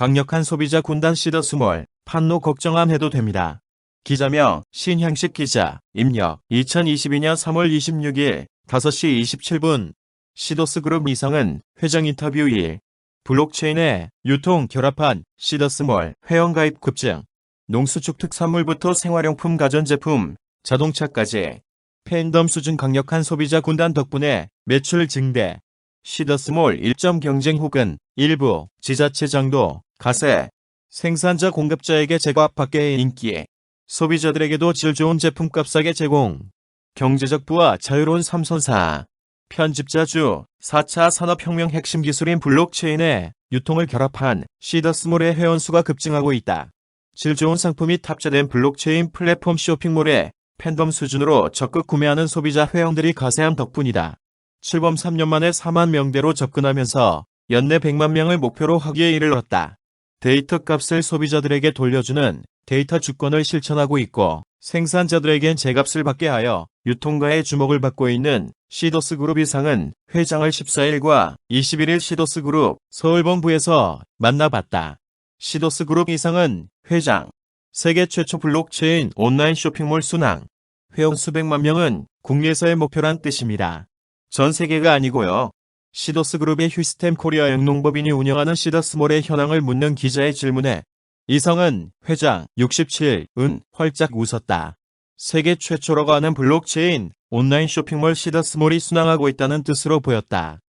강력한 소비자 군단 시더스몰, 판로 걱정 안 해도 됩니다. 기자명 신향식 기자, 입력 2022년 3월 26일 5시 27분. 시더스그룹 이상은 회장 인터뷰 1 블록체인에 유통 결합한 시더스몰 회원가입 급증. 농수축 특산물부터 생활용품 가전제품, 자동차까지. 팬덤 수준 강력한 소비자 군단 덕분에 매출 증대. 시더스몰 1점 경쟁 혹은 일부 지자체 정도 가세 생산자 공급자에게 제값 밖의 인기에 소비자들에게도 질 좋은 제품값 싸게 제공 경제적 부와 자유로운 삼선사 편집자주 4차 산업혁명 핵심 기술인 블록체인에 유통을 결합한 시더스몰의 회원수가 급증하고 있다. 질 좋은 상품이 탑재된 블록체인 플랫폼 쇼핑몰에 팬덤 수준으로 적극 구매하는 소비자 회원들이 가세한 덕분이다. 출범 3년 만에 4만 명대로 접근하면서 연내 100만 명을 목표로 하기에 이르렀다. 데이터 값을 소비자들에게 돌려주는 데이터 주권을 실천하고 있고 생산자들에겐 제값을 받게 하여 유통가의 주목을 받고 있는 시도스 그룹 이상은 회장을 14일과 21일 시도스 그룹 서울본부에서 만나봤다. 시도스 그룹 이상은 회장, 세계 최초 블록체인 온라인 쇼핑몰 순항, 회원 수백만 명은 국내에서의 목표란 뜻입니다. 전 세계가 아니고요. 시도스 그룹의 휴스템 코리아 영농법인이 운영하는 시더스몰의 현황을 묻는 기자의 질문에 이성은 회장 67은 활짝 웃었다. 세계 최초라고 하는 블록체인 온라인 쇼핑몰 시더스몰이 순항하고 있다는 뜻으로 보였다.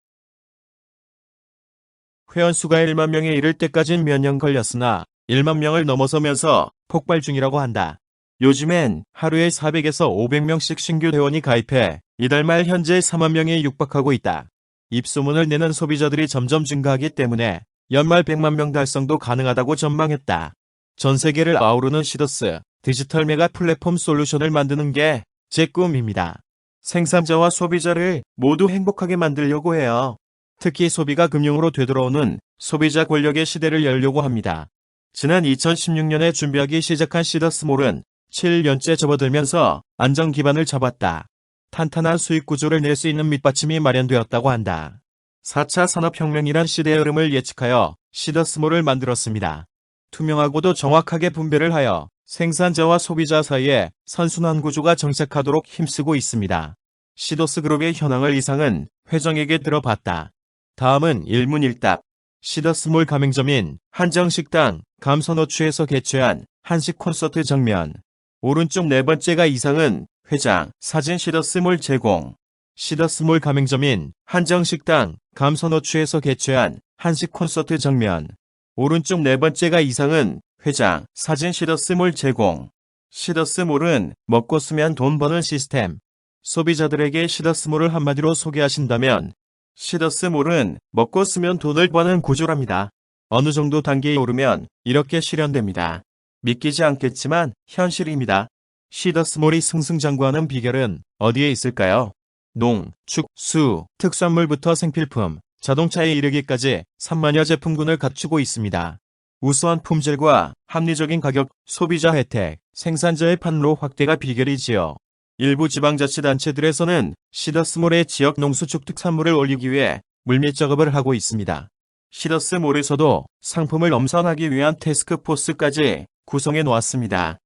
회원 수가 1만 명에 이를 때까진 몇 년 걸렸으나 1만 명을 넘어서면서 폭발 중이라고 한다. 요즘엔 하루에 400에서 500명씩 신규 회원이 가입해 이달 말 현재 4만 명에 육박하고 있다. 입소문을 내는 소비자들이 점점 증가하기 때문에 연말 100만 명 달성도 가능하다고 전망했다. 전 세계를 아우르는 시더스 디지털 메가 플랫폼 솔루션을 만드는 게 제 꿈입니다. 생산자와 소비자를 모두 행복하게 만들려고 해요. 특히 소비가 금융으로 되돌아오는 소비자 권력의 시대를 열려고 합니다. 지난 2016년에 준비하기 시작한 시더스몰은 7년째 접어들면서 안정 기반을 잡았다. 탄탄한 수익 구조를 낼 수 있는 밑받침이 마련되었다고 한다. 4차 산업혁명이란 시대의 흐름을 예측하여 시더스몰을 만들었습니다. 투명하고도 정확하게 분배를 하여 생산자와 소비자 사이에 선순환 구조가 정착하도록 힘쓰고 있습니다. 시도스 그룹의 현황을 이상은 회장에게 들어봤다. 다음은 일문일답. 시더스몰 가맹점인 한정식당 감선호추에서 개최한 한식 콘서트 정면. 오른쪽 네 번째가 이상은 회장 사진 시더스몰 제공. 시더스몰 가맹점인 한정식당 감선호추에서 개최한 한식 콘서트 정면. 오른쪽 네 번째가 이상은 회장 사진 시더스몰 제공. 시더스몰은 먹고 쓰면 돈 버는 시스템. 소비자들에게 시더스몰을 한마디로 소개하신다면 시더스몰은 먹고 쓰면 돈을 버는 구조랍니다. 어느 정도 단계에 오르면 이렇게 실현됩니다. 믿기지 않겠지만 현실입니다. 시더스몰이 승승장구하는 비결은 어디에 있을까요? 농, 축, 수, 특산물부터 생필품, 자동차에 이르기까지 3만여 제품군을 갖추고 있습니다. 우수한 품질과 합리적인 가격, 소비자 혜택, 생산자의 판로 확대가 비결이지요. 일부 지방자치단체들에서는 시더스몰의 지역 농수축 특산물을 올리기 위해 물밑 작업을 하고 있습니다. 시더스몰에서도 상품을 엄선하기 위한 테스크포스까지 구성해 놓았습니다.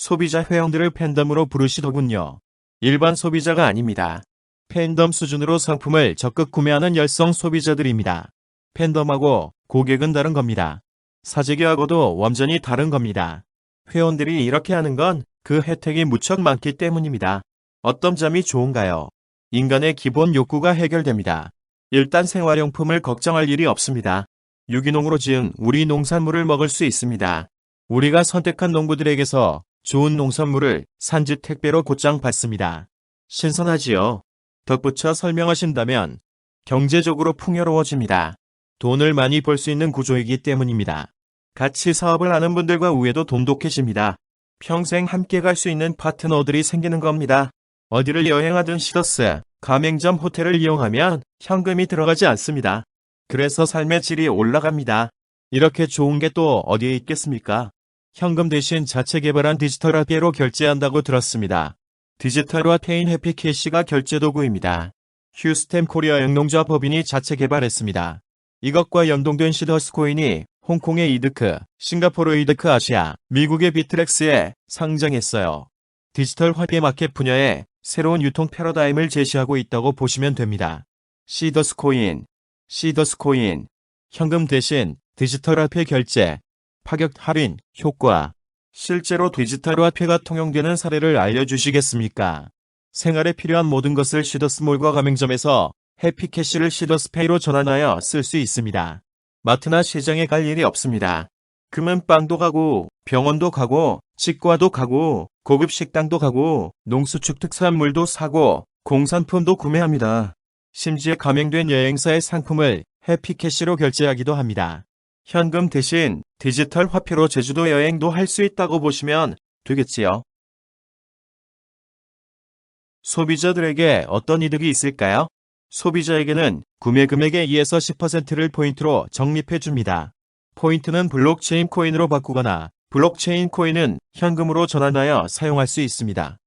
소비자 회원들을 팬덤으로 부르시더군요. 일반 소비자가 아닙니다. 팬덤 수준으로 상품을 적극 구매하는 열성 소비자들입니다. 팬덤하고 고객은 다른 겁니다. 사재기하고도 완전히 다른 겁니다. 회원들이 이렇게 하는 건 그 혜택이 무척 많기 때문입니다. 어떤 점이 좋은가요? 인간의 기본 욕구가 해결됩니다. 일단 생활용품을 걱정할 일이 없습니다. 유기농으로 지은 우리 농산물을 먹을 수 있습니다. 우리가 선택한 농부들에게서 좋은 농산물을 산지 택배로 곧장 받습니다. 신선하지요? 덧붙여 설명하신다면 경제적으로 풍요로워집니다. 돈을 많이 벌 수 있는 구조이기 때문입니다. 같이 사업을 하는 분들과 우애도 돈독해집니다. 평생 함께 갈 수 있는 파트너들이 생기는 겁니다. 어디를 여행하든 시더스, 가맹점 호텔을 이용하면 현금이 들어가지 않습니다. 그래서 삶의 질이 올라갑니다. 이렇게 좋은 게 또 어디에 있겠습니까? 현금 대신 자체 개발한 디지털 화폐로 결제한다고 들었습니다. 디지털화 페인 해피캐시가 결제 도구입니다. 휴스템 코리아 영농자 법인이 자체 개발했습니다. 이것과 연동된 시더스 코인이 홍콩의 이드크, 싱가포르 이드크 아시아, 미국의 비트렉스에 상장했어요. 디지털 화폐 마켓 분야에 새로운 유통 패러다임을 제시하고 있다고 보시면 됩니다. 시더스 코인, 시더스 코인, 현금 대신 디지털 화폐 결제, 파격 할인, 효과. 실제로 디지털 화폐가 통용되는 사례를 알려주시겠습니까? 생활에 필요한 모든 것을 시더스몰과 가맹점에서 해피캐시를 시더스페이로 전환하여 쓸 수 있습니다. 마트나 시장에 갈 일이 없습니다. 금은 빵도 가고, 병원도 가고, 치과도 가고, 고급 식당도 가고, 농수축 특산물도 사고, 공산품도 구매합니다. 심지어 가맹된 여행사의 상품을 해피캐시로 결제하기도 합니다. 현금 대신 디지털 화폐로 제주도 여행도 할 수 있다고 보시면 되겠지요. 소비자들에게 어떤 이득이 있을까요? 소비자에게는 구매 금액의 2에서 10%를 포인트로 적립해 줍니다. 포인트는 블록체인 코인으로 바꾸거나 블록체인 코인은 현금으로 전환하여 사용할 수 있습니다.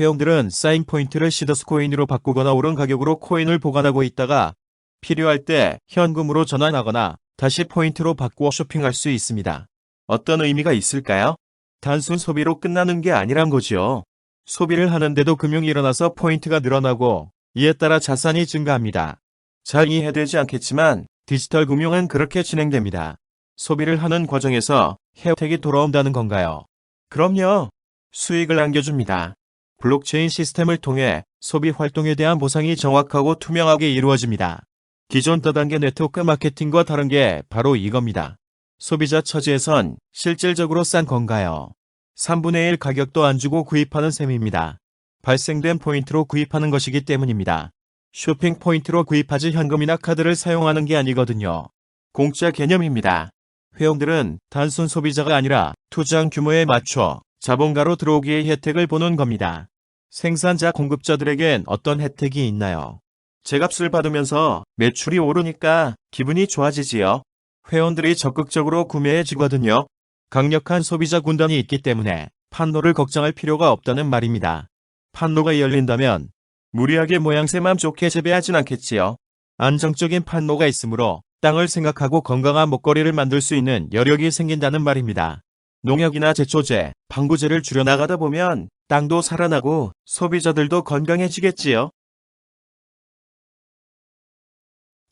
회원들은 쌓인 포인트를 시더스 코인으로 바꾸거나 오른 가격으로 코인을 보관하고 있다가 필요할 때 현금으로 전환하거나 다시 포인트로 바꾸어 쇼핑할 수 있습니다. 어떤 의미가 있을까요? 단순 소비로 끝나는 게 아니란 거지요. 소비를 하는데도 금융이 일어나서 포인트가 늘어나고 이에 따라 자산이 증가합니다. 잘 이해되지 않겠지만 디지털 금융은 그렇게 진행됩니다. 소비를 하는 과정에서 혜택이 돌아온다는 건가요? 그럼요. 수익을 안겨줍니다. 블록체인 시스템을 통해 소비 활동에 대한 보상이 정확하고 투명하게 이루어집니다. 기존 다단계 네트워크 마케팅과 다른 게 바로 이겁니다. 소비자 처지에선 실질적으로 싼 건가요? 3분의 1 가격도 안 주고 구입하는 셈입니다. 발생된 포인트로 구입하는 것이기 때문입니다. 쇼핑 포인트로 구입하지 현금이나 카드를 사용하는 게 아니거든요. 공짜 개념입니다. 회원들은 단순 소비자가 아니라 투자한 규모에 맞춰 자본가로 들어오기의 혜택을 보는 겁니다. 생산자 공급자들에겐 어떤 혜택이 있나요? 제 값을 받으면서 매출이 오르니까 기분이 좋아지지요. 회원들이 적극적으로 구매해 주거든요. 강력한 소비자 군단이 있기 때문에 판로를 걱정할 필요가 없다는 말입니다. 판로가 열린다면 무리하게 모양새만 좋게 재배하진 않겠지요. 안정적인 판로가 있으므로 땅을 생각하고 건강한 먹거리를 만들 수 있는 여력이 생긴다는 말입니다. 농약이나 제초제, 방부제를 줄여나가다 보면 땅도 살아나고 소비자들도 건강해지겠지요.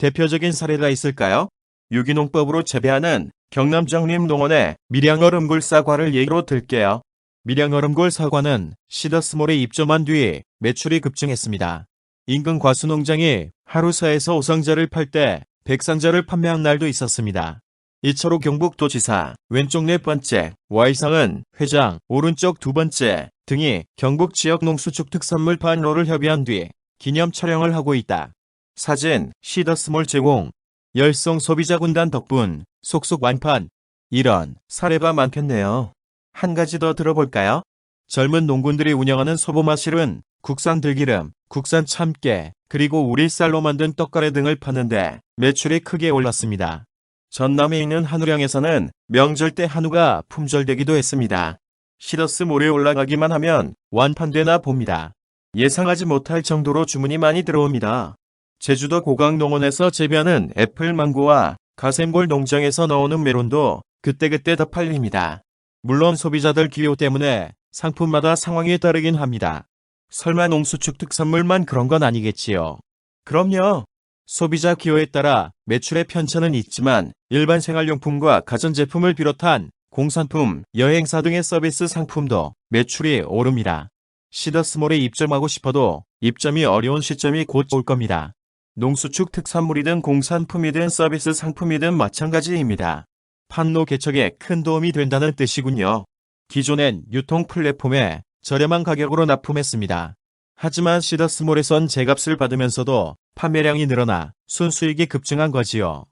대표적인 사례가 있을까요? 유기농법으로 재배하는 경남 정림 농원의 밀양얼음굴 사과를 예로 들게요. 밀양얼음굴 사과는 시더스몰에 입점한 뒤 매출이 급증했습니다. 인근 과수농장이 하루 4에서 5상자를 팔 때 100상자를 판매한 날도 있었습니다. 이철호 경북도지사 왼쪽 네 번째, Y상은 회장 오른쪽 두 번째 등이 경북 지역 농수축 특산물 판로를 협의한 뒤 기념 촬영을 하고 있다. 사진 시더스몰 제공 열성 소비자 군단 덕분 속속 완판 이런 사례가 많겠네요. 한 가지 더 들어볼까요? 젊은 농군들이 운영하는 소보마실은 국산 들기름, 국산 참깨, 그리고 우리 쌀로 만든 떡가래 등을 파는데 매출이 크게 올랐습니다. 전남에 있는 한우량에서는 명절 때 한우가 품절되기도 했습니다. 시더스 몰에 올라가기만 하면 완판되나 봅니다. 예상하지 못할 정도로 주문이 많이 들어옵니다. 제주도 고강농원에서 재배하는 애플망고와 가샘골 농장에서 나오는 메론도 그때그때 다 팔립니다. 물론 소비자들 기호 때문에 상품마다 상황이 다르긴 합니다. 설마 농수축 특산물만 그런 건 아니겠지요. 그럼요. 소비자 기호에 따라 매출의 편차는 있지만 일반 생활용품과 가전제품을 비롯한 공산품, 여행사 등의 서비스 상품도 매출이 오릅니다. 시더스몰에 입점하고 싶어도 입점이 어려운 시점이 곧 올 겁니다. 농수축 특산물이든 공산품이든 서비스 상품이든 마찬가지입니다. 판로 개척에 큰 도움이 된다는 뜻이군요. 기존엔 유통 플랫폼에 저렴한 가격으로 납품했습니다. 하지만 시더스몰에선 제값을 받으면서도 판매량이 늘어나 순수익이 급증한 거지요.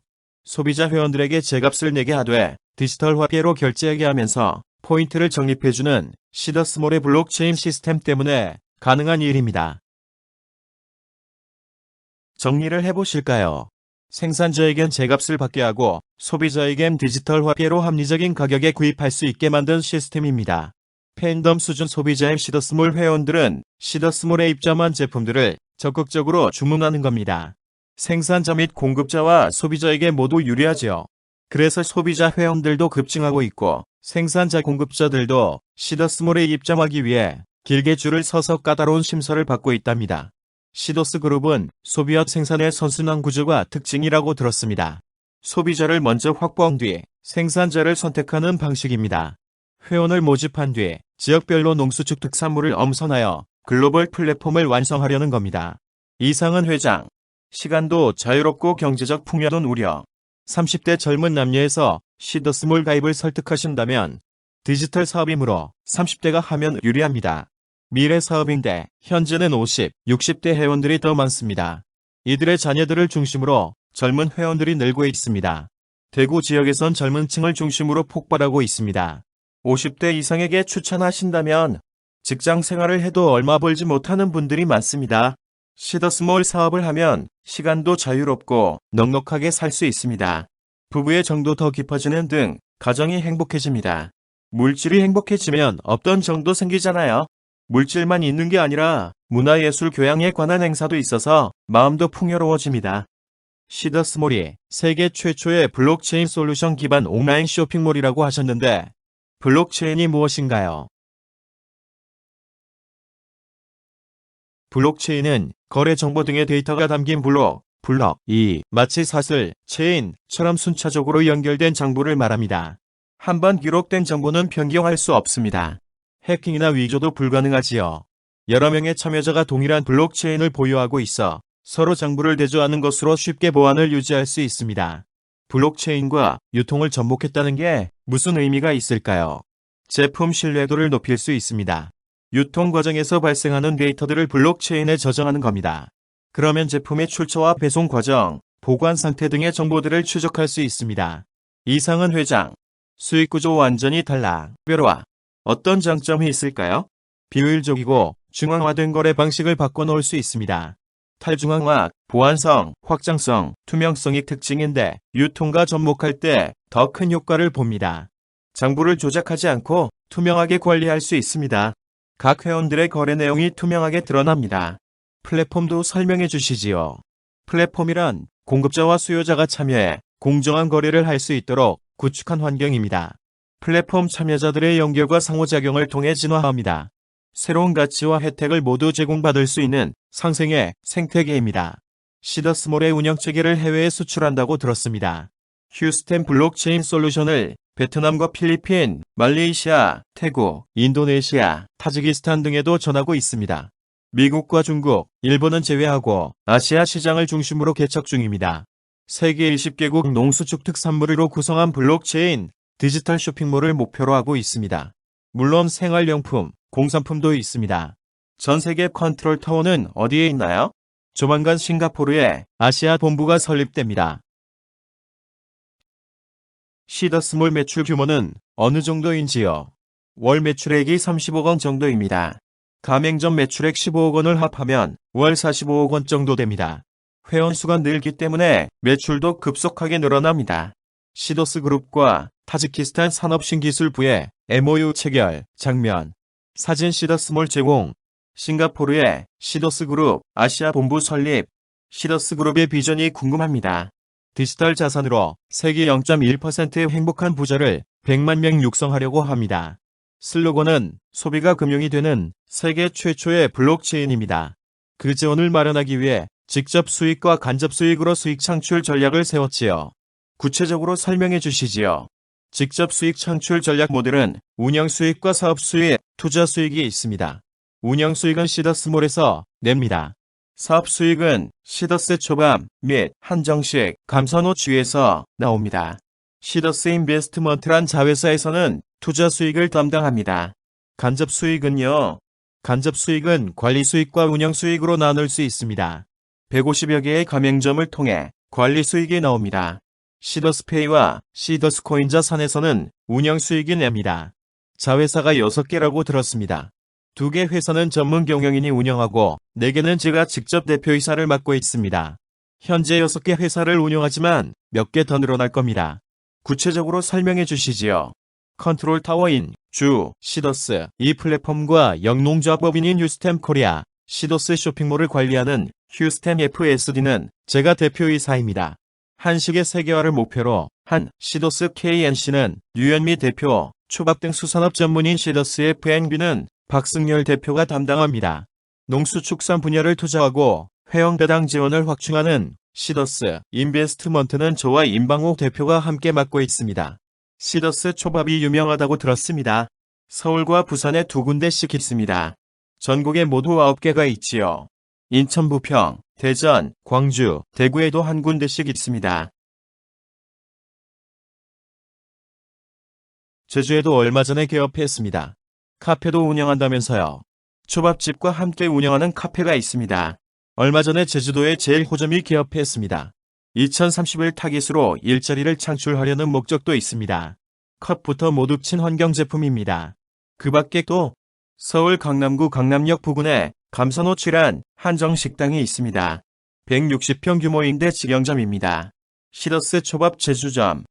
소비자 회원들에게 제값을 내게 하되 디지털 화폐로 결제하게 하면서 포인트를 적립해주는 시더스몰의 블록체인 시스템 때문에 가능한 일입니다. 정리를 해보실까요? 생산자에겐 제값을 받게 하고 소비자에겐 디지털 화폐로 합리적인 가격에 구입할 수 있게 만든 시스템입니다. 팬덤 수준 소비자의 시더스몰 회원들은 시더스몰에 입점한 제품들을 적극적으로 주문하는 겁니다. 생산자 및 공급자와 소비자에게 모두 유리하지요. 그래서 소비자 회원들도 급증하고 있고 생산자 공급자들도 시더스몰에 입점하기 위해 길게 줄을 서서 까다로운 심사를 받고 있답니다. 시더스 그룹은 소비와 생산의 선순환 구조가 특징이라고 들었습니다. 소비자를 먼저 확보한 뒤 생산자를 선택하는 방식입니다. 회원을 모집한 뒤 지역별로 농수축 특산물을 엄선하여 글로벌 플랫폼을 완성하려는 겁니다. 이상은 회장. 시간도 자유롭고 경제적 풍요는 우려. 30대 젊은 남녀에서 시더스몰 가입을 설득하신다면 디지털 사업이므로 30대가 하면 유리합니다. 미래 사업인데 현재는 50, 60대 회원들이 더 많습니다. 이들의 자녀들을 중심으로 젊은 회원들이 늘고 있습니다. 대구 지역에선 젊은 층을 중심으로 폭발하고 있습니다. 50대 이상에게 추천하신다면 직장 생활을 해도 얼마 벌지 못하는 분들이 많습니다. 시더스몰 사업을 하면 시간도 자유롭고 넉넉하게 살 수 있습니다. 부부의 정도 더 깊어지는 등 가정이 행복해집니다. 물질이 행복해지면 없던 정도 생기잖아요. 물질만 있는 게 아니라 문화예술 교양에 관한 행사도 있어서 마음도 풍요로워집니다. 시더스몰이 세계 최초의 블록체인 솔루션 기반 온라인 쇼핑몰이라고 하셨는데 블록체인이 무엇인가요? 블록체인은 거래 정보 등의 데이터가 담긴 블록, 블럭, 이 마치 사슬, 체인처럼 순차적으로 연결된 정보를 말합니다. 한번 기록된 정보는 변경할 수 없습니다. 해킹이나 위조도 불가능하지요. 여러 명의 참여자가 동일한 블록체인을 보유하고 있어 서로 정보를 대조하는 것으로 쉽게 보안을 유지할 수 있습니다. 블록체인과 유통을 접목했다는 게 무슨 의미가 있을까요? 제품 신뢰도를 높일 수 있습니다. 유통 과정에서 발생하는 데이터들을 블록체인에 저장하는 겁니다. 그러면 제품의 출처와 배송 과정, 보관 상태 등의 정보들을 추적할 수 있습니다. 이상은 회장. 수익 구조 완전히 달라. 뼈로와 어떤 장점이 있을까요? 비효율적이고 중앙화된 거래 방식을 바꿔놓을 수 있습니다. 탈중앙화, 보안성, 확장성, 투명성이 특징인데 유통과 접목할 때 더 큰 효과를 봅니다. 장부를 조작하지 않고 투명하게 관리할 수 있습니다. 각 회원들의 거래 내용이 투명하게 드러납니다. 플랫폼도 설명해 주시지요. 플랫폼이란 공급자와 수요자가 참여해 공정한 거래를 할 수 있도록 구축한 환경입니다. 플랫폼 참여자들의 연결과 상호작용을 통해 진화합니다. 새로운 가치와 혜택을 모두 제공받을 수 있는 상생의 생태계입니다. 시더스몰의 운영 체계를 해외에 수출한다고 들었습니다. 휴스텐 블록체인 솔루션을 베트남과 필리핀, 말레이시아, 태국, 인도네시아, 타지키스탄 등에도 전하고 있습니다. 미국과 중국, 일본은 제외하고 아시아 시장을 중심으로 개척 중입니다. 세계 20개국 농수축 특산물로 구성한 블록체인 디지털 쇼핑몰을 목표로 하고 있습니다. 물론 생활용품, 공산품도 있습니다. 전 세계 컨트롤 타워는 어디에 있나요? 조만간 싱가포르에 아시아 본부가 설립됩니다. 시더스몰 매출 규모는 어느 정도인지요? 월 매출액이 30억 원 정도입니다. 가맹점 매출액 15억 원을 합하면 월 45억 원 정도 됩니다. 회원 수가 늘기 때문에 매출도 급속하게 늘어납니다. 시더스 그룹과 타지키스탄 산업신기술부의 MOU 체결, 장면, 사진 시더스몰 제공, 싱가포르의 시더스 그룹 아시아 본부 설립, 시더스 그룹의 비전이 궁금합니다. 디지털 자산으로 세계 0.1%의 행복한 부자를 100만 명 육성하려고 합니다. 슬로건은 소비가 금융이 되는 세계 최초의 블록체인입니다. 그 재원을 마련하기 위해 직접 수익과 간접 수익으로 수익 창출 전략을 세웠지요. 구체적으로 설명해 주시지요. 직접 수익 창출 전략 모델은 운영 수익과 사업 수익, 투자 수익이 있습니다. 운영 수익은 시더스몰에서 냅니다. 사업 수익은 시더스 초밥 및 한정식 감산호 주에서 나옵니다. 시더스 인베스트먼트란 자회사에서는 투자 수익을 담당합니다. 간접 수익은요. 간접 수익은 관리 수익과 운영 수익으로 나눌 수 있습니다. 150여 개의 가맹점을 통해 관리 수익이 나옵니다. 시더스페이와 시더스코인 자 산에서는 운영 수익이 냅니다. 자회사가 6개라고 들었습니다. 2개 회사는 전문 경영인이 운영하고 4개는 제가 직접 대표이사를 맡고 있습니다. 현재 6개 회사를 운영하지만 몇 개 더 늘어날 겁니다. 구체적으로 설명해 주시지요. 컨트롤 타워인 주 시더스 이 플랫폼과 영농조합법인인 유스템 코리아 시더스 쇼핑몰을 관리하는 휴스템 FSD는 제가 대표이사입니다. 한식의 세계화를 목표로 한 시도스 KNC는 유현미 대표, 초밥 등 수산업 전문인 시더스 FNB는 박승열 대표가 담당합니다. 농수축산 분야를 투자하고 회원 배당 지원을 확충하는 시더스 인베스트먼트는 저와 임방호 대표가 함께 맡고 있습니다. 시더스 초밥이 유명하다고 들었습니다. 서울과 부산에 두 군데씩 있습니다. 전국에 모두 9개가 있지요. 인천 부평, 대전, 광주, 대구에도 한 군데씩 있습니다. 제주에도 얼마 전에 개업했습니다. 카페도 운영한다면서요. 초밥집과 함께 운영하는 카페가 있습니다. 얼마 전에 제주도에 제일 호점이 개업했습니다. 2030을 타깃으로 일자리를 창출하려는 목적도 있습니다. 컵부터 모두 친환경 제품입니다. 그 밖에 또 서울 강남구 강남역 부근에 감선호 칠한 한정식당이 있습니다. 160평 규모인데 직영점입니다. 시더스 초밥 제주점.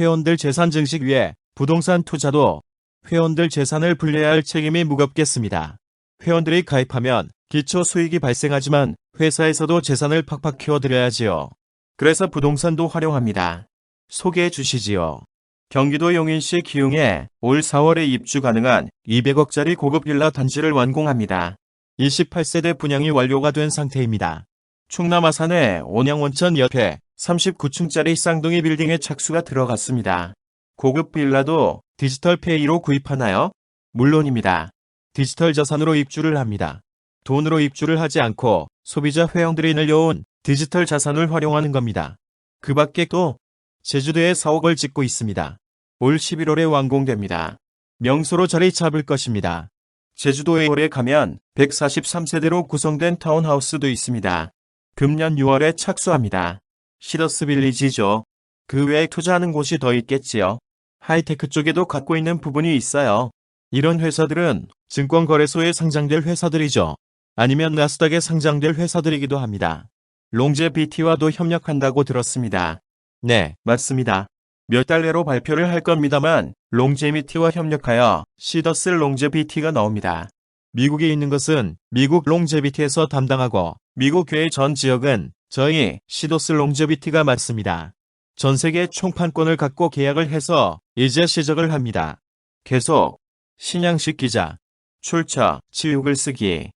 회원들 재산 증식 위에 부동산 투자도 회원들 재산을 불려야 할 책임이 무겁겠습니다. 회원들이 가입하면 기초 수익이 발생하지만 회사에서도 재산을 팍팍 키워드려야지요. 그래서 부동산도 활용합니다. 소개해 주시지요. 경기도 용인시 기흥에 올 4월에 입주 가능한 200억짜리 고급 빌라 단지를 완공합니다. 28세대 분양이 완료가 된 상태입니다. 충남 아산의 온양원천 옆에 39층짜리 쌍둥이 빌딩에 착수가 들어갔습니다. 고급 빌라도 디지털 페이로 구입하나요? 물론입니다. 디지털 자산으로 입주를 합니다. 돈으로 입주를 하지 않고 소비자 회원들이 늘려온 디지털 자산을 활용하는 겁니다. 그 밖에 또 제주도에 사옥을 짓고 있습니다. 올 11월에 완공됩니다. 명소로 자리 잡을 것입니다. 제주도에 올해 가면 143세대로 구성된 타운하우스도 있습니다. 금년 6월에 착수합니다. 시더스 빌리지죠. 그 외에 투자하는 곳이 더 있겠지요. 하이테크 쪽에도 갖고 있는 부분이 있어요. 이런 회사들은 증권거래소에 상장될 회사들이죠. 아니면 나스닥에 상장될 회사들이기도 합니다. 롱제비티와도 협력한다고 들었습니다. 네, 맞습니다. 몇 달 내로 발표를 할 겁니다만 롱제비티와 협력하여 시더스 롱제비티가 나옵니다. 미국에 있는 것은 미국 롱제비티에서 담당하고 미국 외전 지역은 저희 시도스 롱제비티가 맡습니다. 전 세계 총판권을 갖고 계약을 해서 이제 시작을 합니다. 계속 신양식 기자 출처 지옥을 쓰기